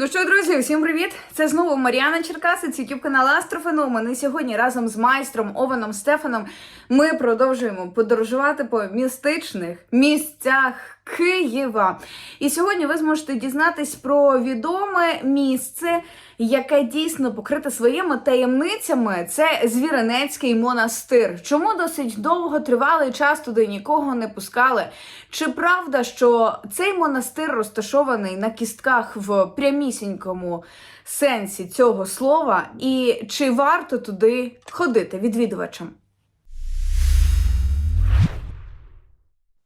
Ну що, друзі, всім привіт! Це знову Маріана Черкасець, ютуб канал Астрофеномен. І сьогодні разом з майстром Ованом Стефаном ми продовжуємо подорожувати по містичних місцях Києва. І сьогодні ви зможете дізнатись про відоме місце, яке дійсно покрите своїми таємницями. Це Звіринецький монастир. Чому досить довго тривалий час туди нікого не пускали? Чи правда, що цей монастир розташований на кістках в прямісінькому сенсі цього слова? І чи варто туди ходити відвідувачам?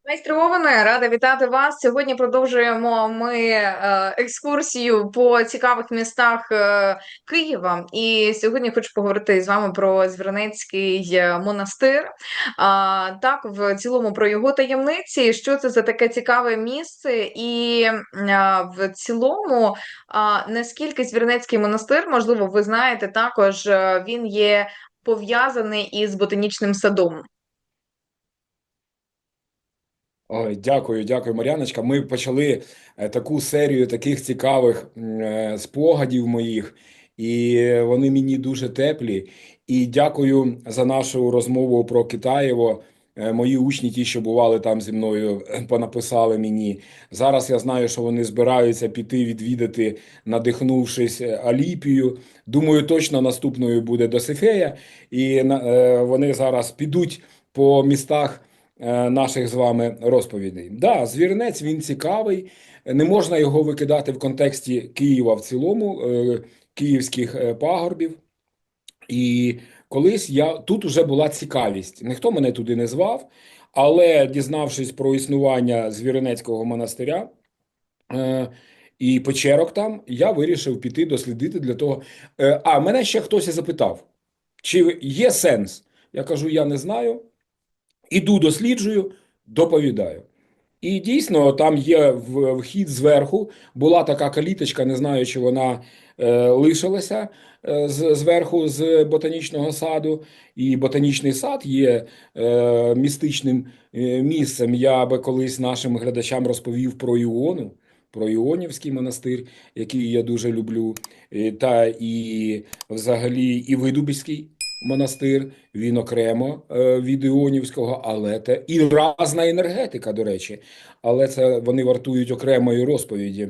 Майстри Оване, рада вітати вас. Сьогодні продовжуємо ми е, екскурсію по цікавих містах е, Києва. І сьогодні хочу поговорити з вами про Звірнецький е, монастир. Так, в цілому про його таємниці, що це за таке цікаве місце, і в цілому, наскільки Звірнецький монастир, можливо, ви знаєте, також він є пов'язаний із ботанічним садом. Ой, дякую, дякую, Мар'яночка. Ми почали е, таку серію таких цікавих е, спогадів моїх, і вони мені дуже теплі. І дякую за нашу розмову про Китаєво. Е, Мої учні, ті, що бували там зі мною, понаписали мені. Зараз я знаю, що вони збираються піти відвідати, надихнувшись Аліпію. Думаю, точно наступною буде Досифея. І вони зараз підуть по містах наших з вами розповідей. Да, звіринець він цікавий. Не можна його викидати в контексті Києва в цілому, е, київських е, пагорбів. І колись я тут вже була цікавість. Ніхто мене туди не звав, але дізнавшись про існування Звіринецького монастиря е, і печерок там, я вирішив піти дослідити для того. Е, а мене ще хтось запитав, чи є сенс? Я кажу, я не знаю. Іду, досліджую, доповідаю. І дійсно, там є вхід зверху. Була така каліточка, не знаю, чи вона е, лишилася е, з, зверху з ботанічного саду. І ботанічний сад є е, містичним е, місцем. Я би колись нашим глядачам розповів про Іону, про Іонівський монастир, який я дуже люблю, е, та і взагалі і Видубицький монастир. Він окремо е, від Іонівського, але те і разна енергетика, до речі, але це вони вартують окремої розповіді.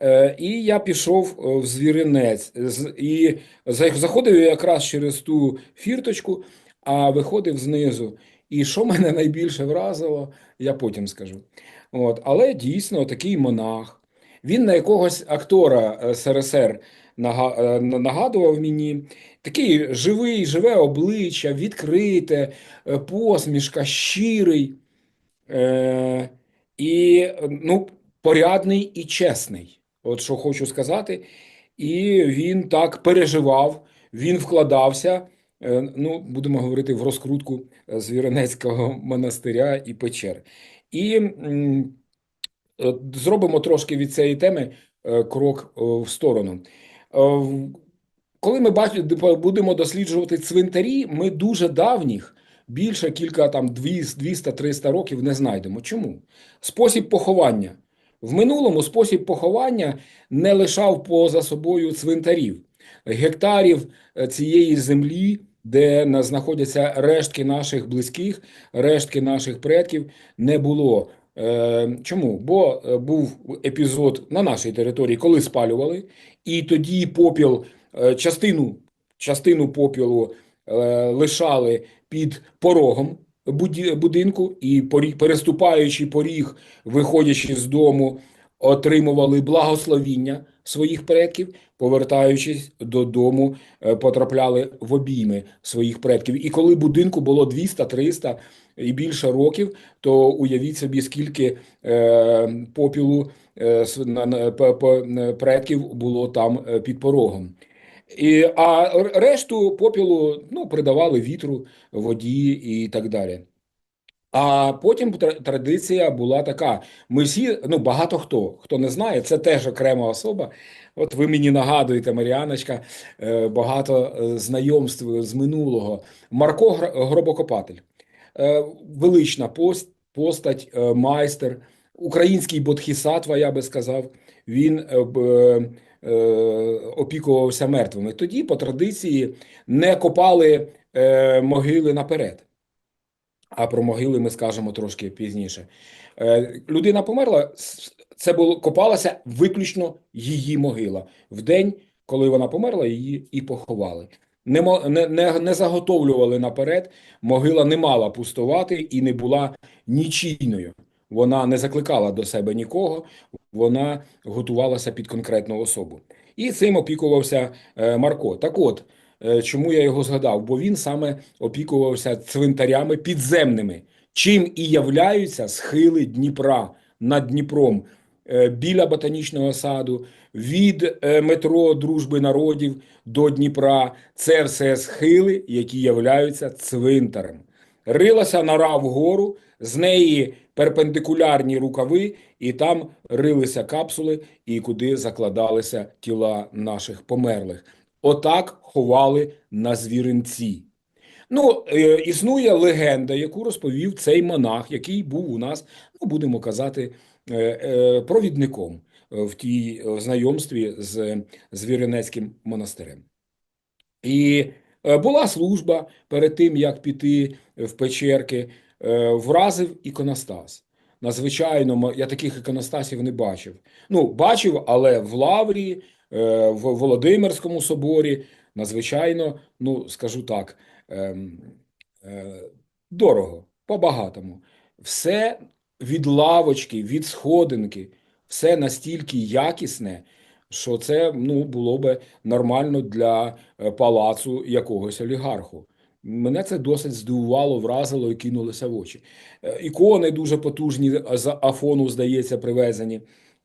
Е, І я пішов е, в Звіринець і заходив якраз через ту фірточку, а виходив знизу. І що мене найбільше вразило, я потім скажу. От, але дійсно такий монах. Він на якогось актора СРСР нагадував мені. Такий живий, живе обличчя, відкрите, е, посмішка, щирий. Е, і ну, порядний і чесний. От що хочу сказати. І він так переживав, він вкладався, е, ну, будемо говорити, в розкрутку е, Звіринецького монастиря і печер. І зробимо трошки від цієї теми крок в сторону. Коли ми бачимо, будемо досліджувати цвинтарі, ми дуже давніх, більше кілька там 200-300 років не знайдемо. Чому? Спосіб поховання. В минулому спосіб поховання не лишав поза собою цвинтарів, гектарів е, цієї землі, де знаходяться рештки наших близьких, рештки наших предків, не було. Е, Чому? Бо е, був епізод на нашій території, коли спалювали, і тоді попіл, частину, частину попілу е, лишали під порогом будинку, і переступаючи поріг, виходячи з дому, отримували благословіння своїх предків, повертаючись додому, е, потрапляли в обійми своїх предків. І коли будинку було 200-300 і більше років, то уявіть собі, скільки е, попілу е, предків було там е, під порогом. І, а решту попілу ну, придавали вітру, воді і так далі. А потім традиція була така. Ми всі, ну багато хто, хто не знає, це теж окрема особа. От ви мені нагадуєте, Маріаночка, е, багато е, знайомств з минулого. Марко Гробокопатель, Е, велична пост, постать, майстер, український бодхісаттва, я би сказав. Він опікувався мертвими. Тоді, по традиції, не копали е, могили наперед. А про могили ми скажемо трошки пізніше. Е, людина померла, це було копалася виключно її могила. В день, коли вона померла, її і поховали. Не, не, не заготовлювали наперед, могила не мала пустувати і не була нічийною. Вона не закликала до себе нікого, вона готувалася під конкретну особу. І цим опікувався е, Марко. Так от, е, чому я його згадав? Бо він саме опікувався цвинтарями підземними, чим і являються схили Дніпра над Дніпром е, біля ботанічного саду, від метро Дружби народів до Дніпра. Це все схили, які являються цвинтарем. Рилася нора вгору, з неї перпендикулярні рукави, і там рилися капсули, і куди закладалися тіла наших померлих. Отак ховали на звіринці. Ну, е, існує легенда, яку розповів цей монах, який був у нас, ну, будемо казати, е, е, провідником в тій знайомстві з Звіринецьким монастирем. І була служба перед тим, як піти в печерки, е, вразив іконостас. Надзвичайно, я таких іконостасів не бачив. Ну, бачив, але в Лаврі, е, в Володимирському соборі, надзвичайно, ну, скажу так, ем, е, дорого, по-багатому. Все від лавочки, від сходинки, все настільки якісне, що це ну, було би нормально для е, палацу якогось олігарху. Мене це досить здивувало, вразило і кинулося в очі. Е, Ікони дуже потужні з Афону, здається, привезені.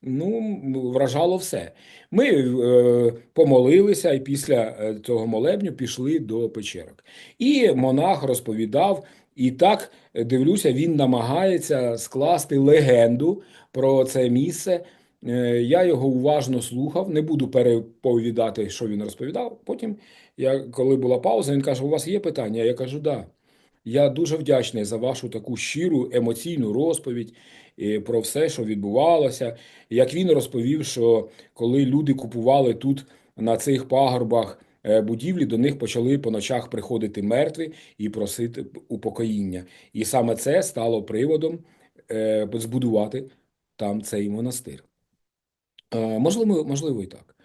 Ну, вражало все. Ми е, помолилися і після е, цього молебню пішли до печерок. І монах розповідав, і так е, дивлюся, він намагається скласти легенду про це місце. Е, Я його уважно слухав, не буду переповідати, що він розповідав. Потім, я, коли була пауза, він каже: У вас є питання? Я кажу, да. Я дуже вдячний за вашу таку щиру емоційну розповідь е, про все, що відбувалося. Як він розповів, що коли люди купували тут на цих пагорбах е, будівлі, до них почали по ночах приходити мертві і просити упокоїння. І саме це стало приводом збудувати там цей монастир. Е, Можливо, можливо, і так.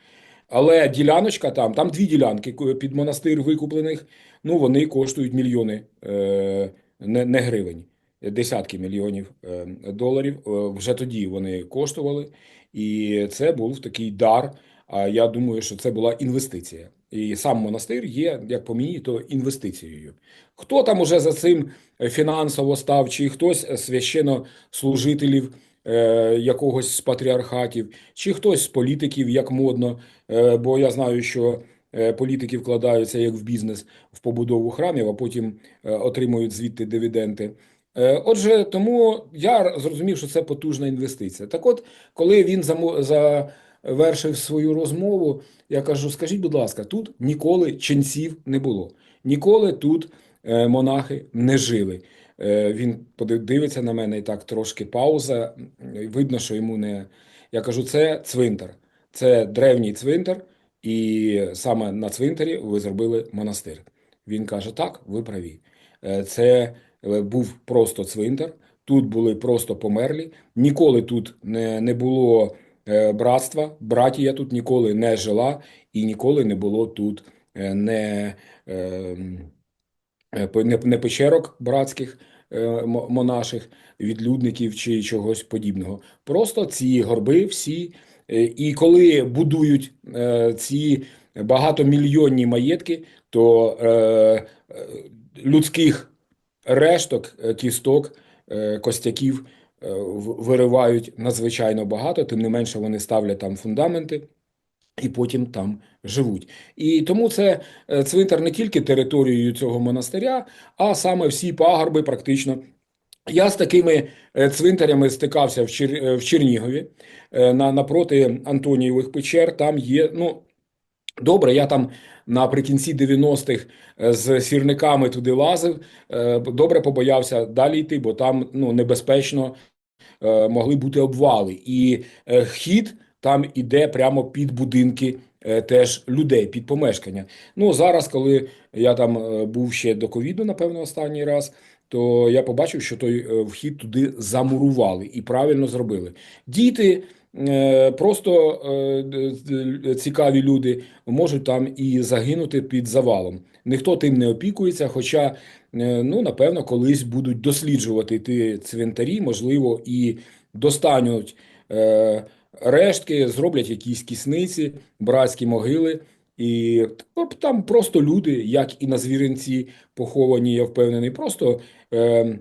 Але діляночка там, там дві ділянки під монастир викуплених, ну вони коштують мільйони е, не, не гривень, десятки мільйонів е, доларів. Вже тоді вони коштували, і це був такий дар. А я думаю, що це була інвестиція. І сам монастир є, як по мені, то інвестицією. Хто там уже за цим фінансово став, чи хтось священнослужителів якогось з патріархатів, чи хтось з політиків, як модно, Е, бо я знаю, що е, політики вкладаються як в бізнес в побудову храмів, а потім е, отримують звідти дивіденди. Е, Отже, тому я зрозумів, що це потужна інвестиція. Так от, коли він завершив свою розмову, я кажу: скажіть, будь ласка, тут ніколи ченців не було, ніколи тут е, монахи не жили. Е, Він дивиться на мене і так трошки пауза. Видно, що йому не. Я кажу, це цвинтар. Це древній цвинтар, і саме на цвинтарі ви зробили монастир. Він каже: так, ви праві. Е, Це е, був просто цвинтар, тут були просто померлі, ніколи тут не, не було братства, братія тут ніколи не жила, і ніколи не було тут не, е, е, по- не, не печерок братських е, монаших, відлюдників чи чогось подібного. Просто ці горби всі. Е, І коли будують е, ці багатомільйонні маєтки, то е, е, людських решток, е, кісток, е, костяків е, виривають надзвичайно багато, тим не менше вони ставлять там фундаменти. І потім там живуть. І тому це е, цвинтар не тільки територією цього монастиря, а саме всі пагорби практично. Я з такими е, цвинтарями стикався в, Чер... е, в Чернігові на, напроти Антонієвих печер. Там є, ну, добре, я там наприкінці 90-х е, з сірниками туди лазив. Добре побоявся далі йти, бо там ну, небезпечно могли бути обвали. І хід там іде прямо під будинки е, теж людей, під помешкання. Ну зараз, коли я там е, був ще до ковіду, напевно, останній раз, то я побачив, що той е, вхід туди замурували і правильно зробили. Діти. Просто цікаві люди можуть там і загинути під завалом. Ніхто тим не опікується, хоча, ну, напевно, колись будуть досліджувати ті цвинтарі, можливо, і достануть рештки, зроблять якісь кісниці, братські могили. І там просто люди, як і на звіринці поховані, я впевнений, просто е, е,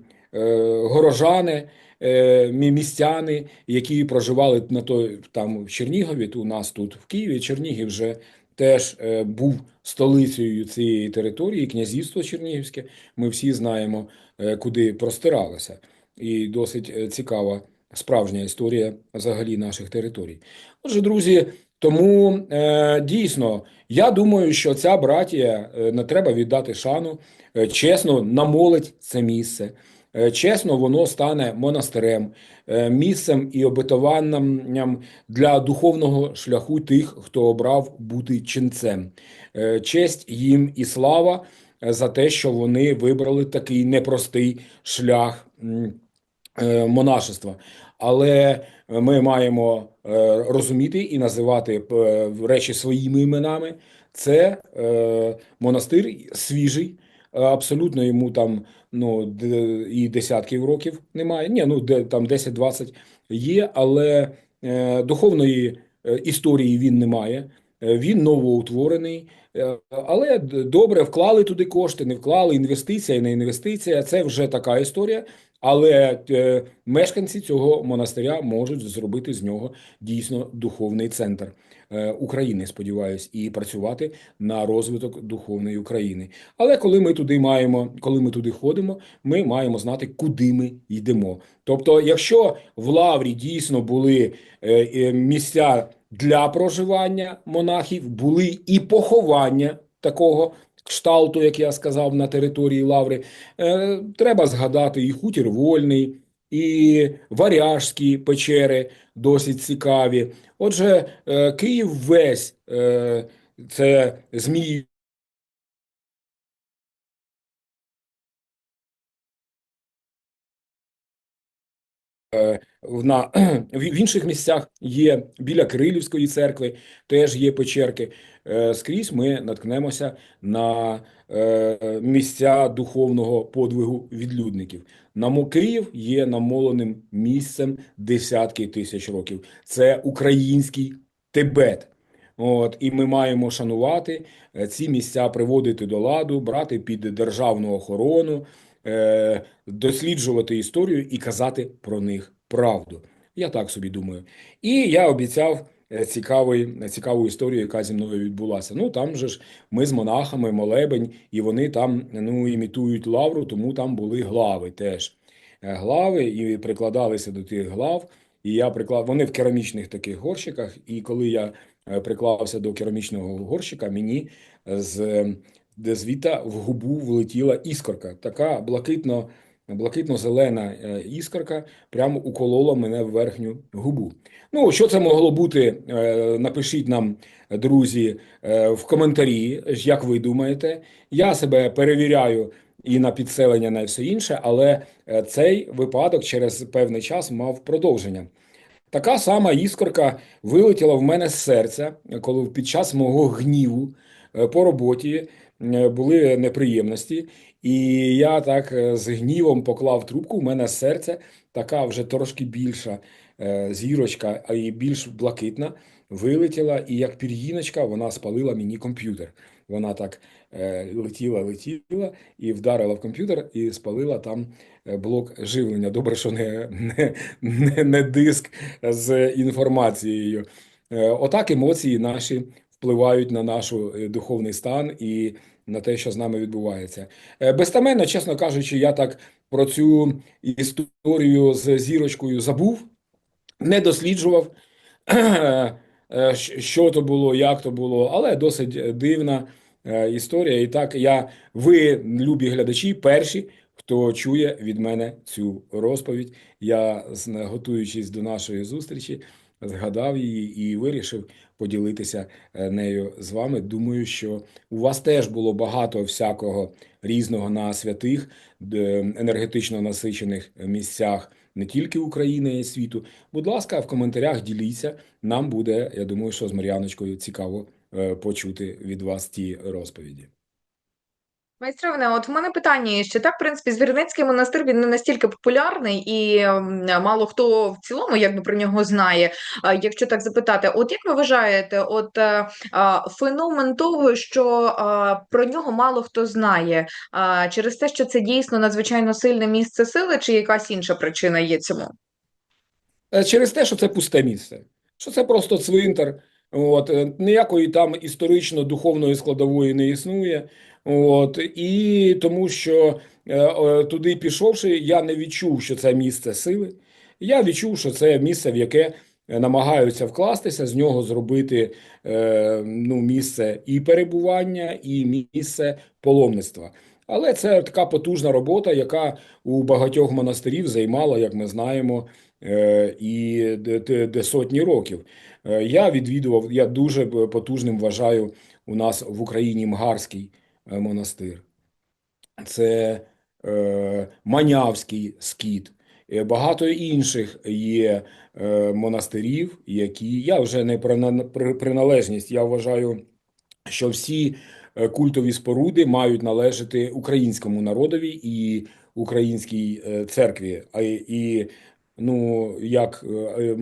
горожани, е, містяни, які проживали на той там в Чернігові, у нас тут в Києві. Чернігів вже теж е, був столицею цієї території, князівство Чернігівське. Ми всі знаємо, е, куди простиралося. І досить е, цікава справжня історія взагалі наших територій. Отже, друзі, тому е, дійсно я думаю, що ця братія е, не треба віддати шану. Е, чесно, намолить це місце. Е, Чесно, воно стане монастирем, місцем і обетованням для духовного шляху тих, хто обрав бути ченцем. Честь їм і слава за те, що вони вибрали такий непростий шлях монашества. Але ми маємо е, розуміти і називати е, речі своїми іменами. Це е, монастир свіжий, е, абсолютно йому там ну, і десятків років немає. Ні, ну де там 10-20 є, але е, духовної е, історії він не має. Е, Він новоутворений, е, але добре вклали туди кошти, не вклали. Інвестиція, не інвестиція. Це вже така історія. Але е, мешканці цього монастиря можуть зробити з нього дійсно духовний центр України, сподіваюсь, і працювати на розвиток духовної України. Але коли ми туди маємо, коли ми туди ходимо, ми маємо знати, куди ми йдемо. Тобто, якщо в Лаврі дійсно були місця для проживання монахів, були і поховання такого кшталту, як я сказав, на території Лаври, е, треба згадати і хутір Вольний, і Варяжські печери досить цікаві. Отже, е, Київ весь е, це Змій. На, в інших місцях є біля Кирилівської церкви, теж є печерки. Е, Скрізь ми наткнемося на е, місця духовного подвигу відлюдників. Намо Київ є намоленим місцем десятки тисяч років. Це український Тибет. От, і ми маємо шанувати е, ці місця, приводити до ладу, брати під державну охорону, е, досліджувати історію і казати про них правду. Я так собі думаю. І я обіцяв е, цікавий, цікаву історію, яка зі мною відбулася. Ну там же ж ми з монахами, молебень, і вони там ну, імітують лавру, тому там були глави теж. Е, Глави і прикладалися до тих глав. І я приклав, вони в керамічних таких горщиках, і коли я приклався до керамічного горщика, мені з де звіта в губу влетіла іскорка, така блакитно, блакитно-зелена е, іскорка, прямо уколола мене в верхню губу. Ну, що це могло бути? Е, Напишіть нам, друзі, е, в коментарі, як ви думаєте. Я себе перевіряю і на підселення, на все інше, але цей випадок через певний час мав продовження. Така сама іскорка вилетіла в мене з серця, коли під час мого гніву по роботі були неприємності, і я так е, з гнівом поклав трубку. У мене серце така вже трошки більша е, зірочка, а і більш блакитна, вилетіла, і як пір'їночка вона спалила мені комп'ютер. Вона так е, летіла, летіла і вдарила в комп'ютер і спалила там е, блок живлення. Добре, що не, не, не, не диск з інформацією. Е, Отак емоції наші впливають на наш духовний стан і на те, що з нами відбувається. Е, Безтаменно, чесно кажучи, я так про цю історію з зірочкою забув, не досліджував, е, що то було, як то було, але досить дивна е, історія. І так, я, ви, любі глядачі, перші, хто чує від мене цю розповідь. Я, готуючись до нашої зустрічі, згадав її і вирішив поділитися е, нею з вами. Думаю, що у вас теж було багато всякого різного на святих, енергетично насичених місцях не тільки України, й світу. Будь ласка, в коментарях діліться. Нам буде, я думаю, що з Мар'яночкою цікаво е, почути від вас ті розповіді. Майстровне, от в мене питання ще так, в принципі, Звірницький монастир він не настільки популярний, і мало хто в цілому якби про нього знає. Якщо так запитати, от як ви вважаєте, от е, феномен того, що про нього мало хто знає, через те, що це дійсно надзвичайно сильне місце сили, чи якась інша причина є цьому? Е, Через те, що це пусте місце, що це просто цвинтар. От, е, ніякої там історично-духовної складової не існує. От, і тому що е, туди пішовши, я не відчув, що це місце сили. Я відчув, що це місце, в яке е, намагаються вкластися, з нього зробити е, ну, місце і перебування, і місце паломництва. Але це така потужна робота, яка у багатьох монастирів займала, як ми знаємо, і де, сотні років. Я відвідував, я дуже потужним вважаю у нас в Україні Мгарський монастир. Це е, Манявський скіт. Е, Багато інших є е, монастирів, які я вже не про на- приналежність. Я вважаю, що всі е, культові споруди мають належати українському народові і українській е, церкві. І ну як е, е,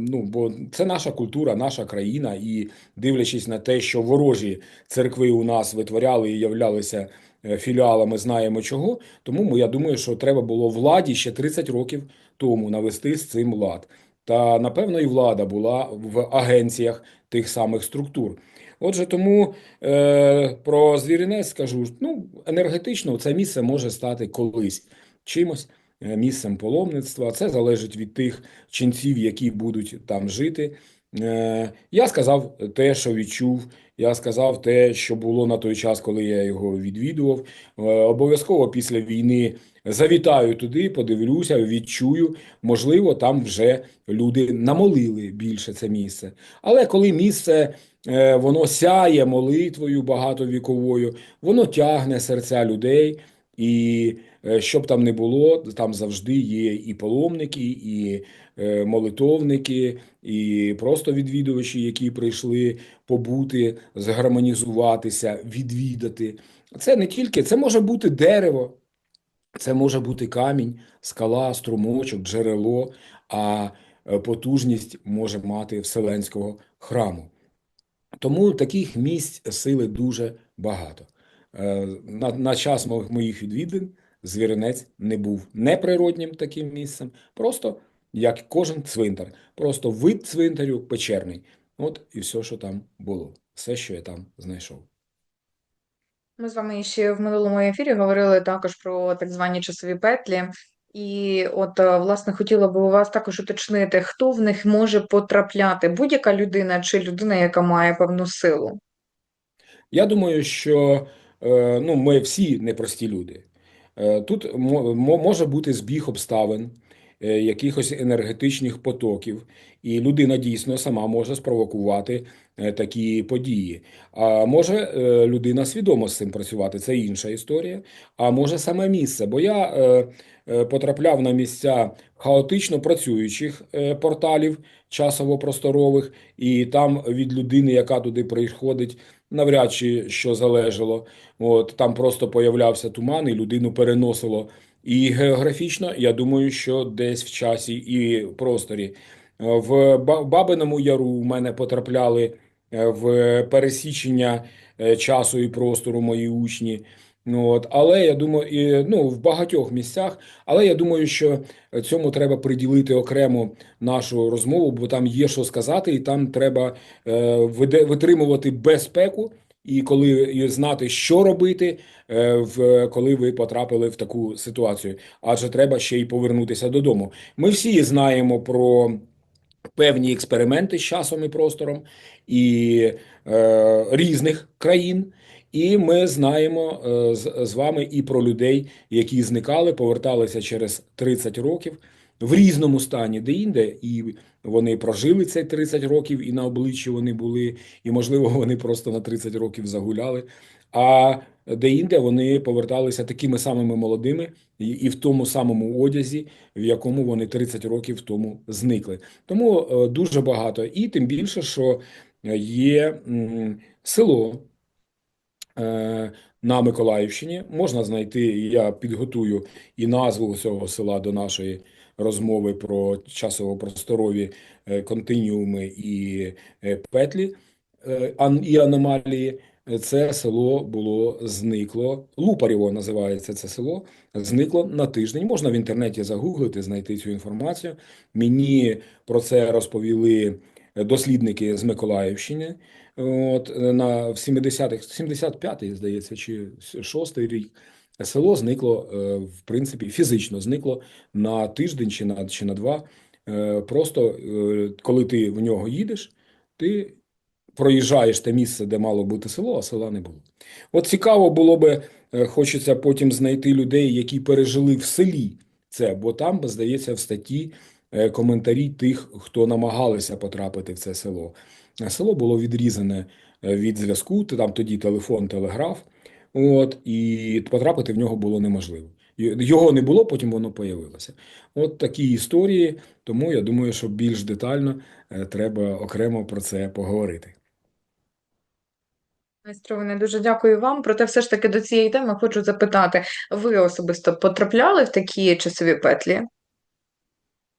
ну бо це наша культура, наша країна, і дивлячись на те, що ворожі церкви у нас витворяли і являлися е, філіалами, знаємо чого. Тому я думаю, що треба було владі ще 30 років тому навести з цим лад. Та напевно і влада була в агенціях тих самих структур. Отже, тому е, про звіринець скажу: ну, енергетично це місце може стати колись чимось, місцем паломництва. Це залежить від тих ченців, які будуть там жити. Е, я сказав те, що відчув. Я сказав те, що було на той час, коли я його відвідував. Е, обов'язково після війни завітаю туди, подивлюся, відчую. Можливо, там вже люди намолили більше це місце. Але коли місце е, воно сяє молитвою багатовіковою, воно тягне серця людей. І е, щоб там не було, там завжди є і паломники, і е, молитовники, і просто відвідувачі, які прийшли побути, згармонізуватися, відвідати. Це не тільки, це може бути дерево, це може бути камінь, скала, струмочок, джерело, а е, потужність може мати Вселенського храму. Тому таких місць сили дуже багато. Е, На, на час мо- моїх відвідин Звіринець не був неприроднім таким місцем, просто як кожен цвинтар, просто вид цвинтарю печерний. От і все, що там було, все, що я там знайшов. Ми з вами ще в минулому ефірі говорили також про так звані часові петлі. І от, е, власне, хотіла би у вас також уточнити, хто в них може потрапляти, будь-яка людина чи людина, яка має певну силу. Я думаю, що ну, ми всі непрості люди. Е, Тут мо- мо- може бути збіг обставин, е, якихось енергетичних потоків, і людина дійсно сама може спровокувати е, такі події. А може е, людина свідомо з цим працювати, це інша історія. А може саме місце. Бо я е, е, потрапляв на місця хаотично працюючих е, порталів часово-просторових, і там від людини, яка туди приходить, навряд чи що залежало. От там просто появлявся туман, і людину переносило. І географічно, я думаю, що десь в часі і просторі. В Ба- Бабиному Яру у мене потрапляли е, в пересічення е, часу і простору мої учні. Ну, от, але я думаю, і, ну, в багатьох місцях, але я думаю, що цьому треба приділити окремо нашу розмову, бо там є що сказати, і там треба е, витримувати безпеку, і коли і знати, що робити, е, в коли ви потрапили в таку ситуацію. Адже треба ще й повернутися додому. Ми всі знаємо про певні експерименти з часом і простором і е, різних країн. І ми знаємо е, з, вами і про людей, які зникали, поверталися через 30 років в різному стані, де-інде, і вони прожили цей 30 років і на обличчі вони були, і, можливо, вони просто на 30 років загуляли. А де-інде вони поверталися такими самими молодими і, в тому самому одязі, в якому вони 30 років тому зникли. Тому е, дуже багато. І тим більше, що є село е, на Миколаївщині. Можна знайти, я підготую і назву цього села до нашої розмови про часово-просторові е, континіуми і е, петлі е, і аномалії. Це село було зникло. Лупарєво називається це село. Зникло на тиждень. Можна в інтернеті загуглити, знайти цю інформацію. Мені про це розповіли дослідники з Миколаївщини. От на в 70-х, 75-й, здається, чи 6-й рік. Село зникло, е, в принципі, фізично зникло на тиждень чи на, чи на два. Е, Просто е, коли ти в нього їдеш, ти проїжджаєш те місце, де мало бути село, а села не було. От цікаво було би, е, хочеться потім знайти людей, які пережили в селі це, бо там, здається, в статті е, коментарі тих, хто намагалися потрапити в це село. Е, Село було відрізане е, від зв'язку, там тоді телефон, телеграф, от, і потрапити в нього було неможливо. Його не було, потім воно появилося. От такі історії, тому я думаю, що більш детально е, треба окремо про це поговорити. Майстроване, дуже дякую вам. Проте, все ж таки до цієї теми хочу запитати: ви особисто потрапляли в такі часові петлі?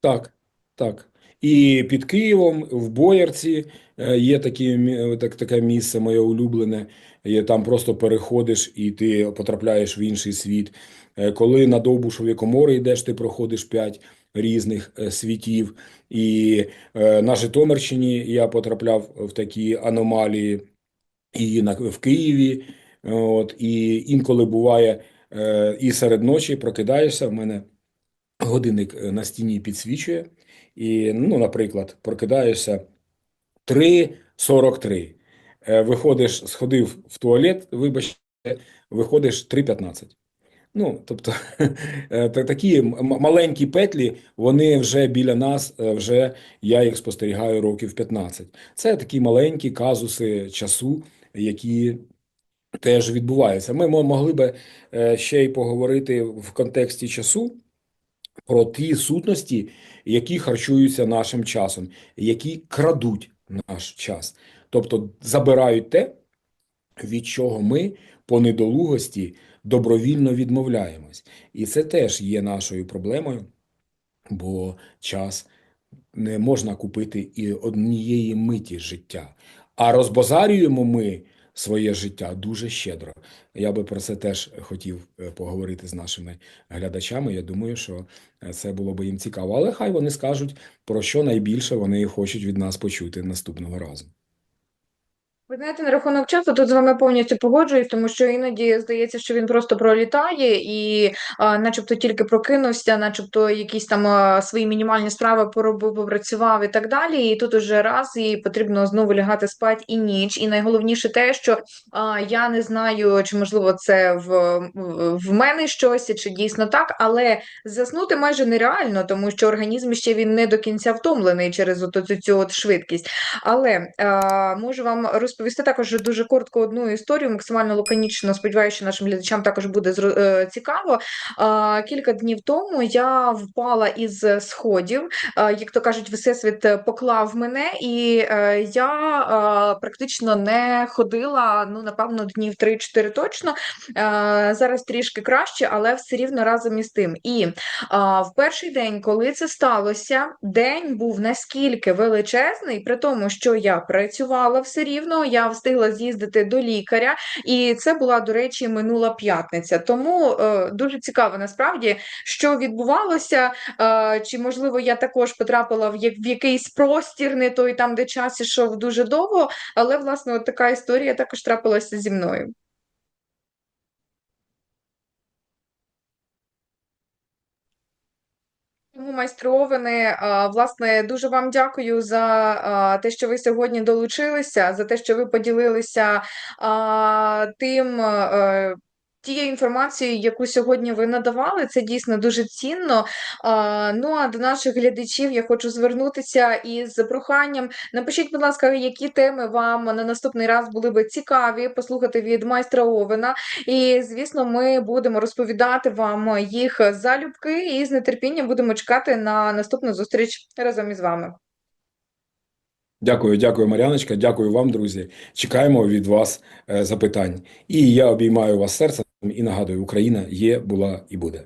Так, так. І під Києвом, в Боярці е, є такі, мі- так, таке місце моє улюблене. Є, там просто переходиш і ти потрапляєш в інший світ. Е, Коли на Довбушові комори йдеш, ти проходиш п'ять різних е, світів. І е, на Житомирщині я потрапляв в такі аномалії і на, в Києві. От, і інколи буває е, і серед ночі прокидаєшся. В мене годинник е, на стіні підсвічує. І, ну, наприклад, прокидаєшся 3.43. Е, Виходиш, сходив в туалет, вибачте, виходиш 3.15. Ну, тобто, е, такі маленькі петлі, вони вже біля нас, вже я їх спостерігаю років 15. Це такі маленькі казуси часу, які теж відбуваються. Ми могли би ще й поговорити в контексті часу про ті сутності, які харчуються нашим часом, які крадуть наш час, тобто забирають те, від чого ми по недолугості добровільно відмовляємось. І це теж є нашою проблемою, бо час не можна купити і однієї миті життя. А розбазарюємо ми своє життя дуже щедро. Я би про це теж хотів е, поговорити з нашими глядачами. Я думаю, що е, це було би їм цікаво. Але хай вони скажуть, про що найбільше вони хочуть від нас почути наступного разу. Ви знаєте, на рахунок часу тут з вами повністю погоджуюсь, тому що іноді здається, що він просто пролітає і, а, начебто, тільки прокинувся, начебто, якісь там а, свої мінімальні справи поробив, попрацював і так далі. І тут уже раз і потрібно знову лягати спати і ніч. І найголовніше те, що а, я не знаю, чи можливо це в, в- мене щось, чи дійсно так, але заснути майже нереально, тому що організм ще він не до кінця втомлений через оту цю, цю от швидкість. Але е, можу вам розповісти також дуже коротко одну історію, максимально лаконічно. Сподіваюся, що нашим глядачам також буде е, цікаво. Е, кілька днів тому я впала із сходів, е, як то кажуть, всесвіт поклав мене, і е, я е, практично не ходила. Ну, напевно, днів 3-4 точно. Е, зараз трішки краще, але все рівно разом із тим. І в перший день, коли це сталося, день був наскільки величезний, при тому, що я працювала все рівно, я встигла з'їздити до лікаря, і це була, до речі, минула п'ятниця. Тому е, дуже цікаво насправді, що відбувалося. Е, чи можливо я також потрапила в, як, в якийсь простір, не той там, де час ішов дуже довго, але власне от така історія також трапилася зі мною. Майстроване, а, власне, дуже вам дякую за те, що ви сьогодні долучилися, за те, що ви поділилися тим, е, тією інформацією, яку сьогодні ви надавали. Це дійсно дуже цінно. Ну а до наших глядачів я хочу звернутися із проханням. Напишіть, будь ласка, які теми вам на наступний раз були би цікаві послухати від майстра Овена. І звісно, ми будемо розповідати вам їх залюбки і з нетерпінням будемо чекати на наступну зустріч разом із вами. Дякую, дякую, Мар'яночка. Дякую вам, друзі. Чекаємо від вас е, запитань. І я обіймаю вас серцем і нагадую: Україна є, була і буде.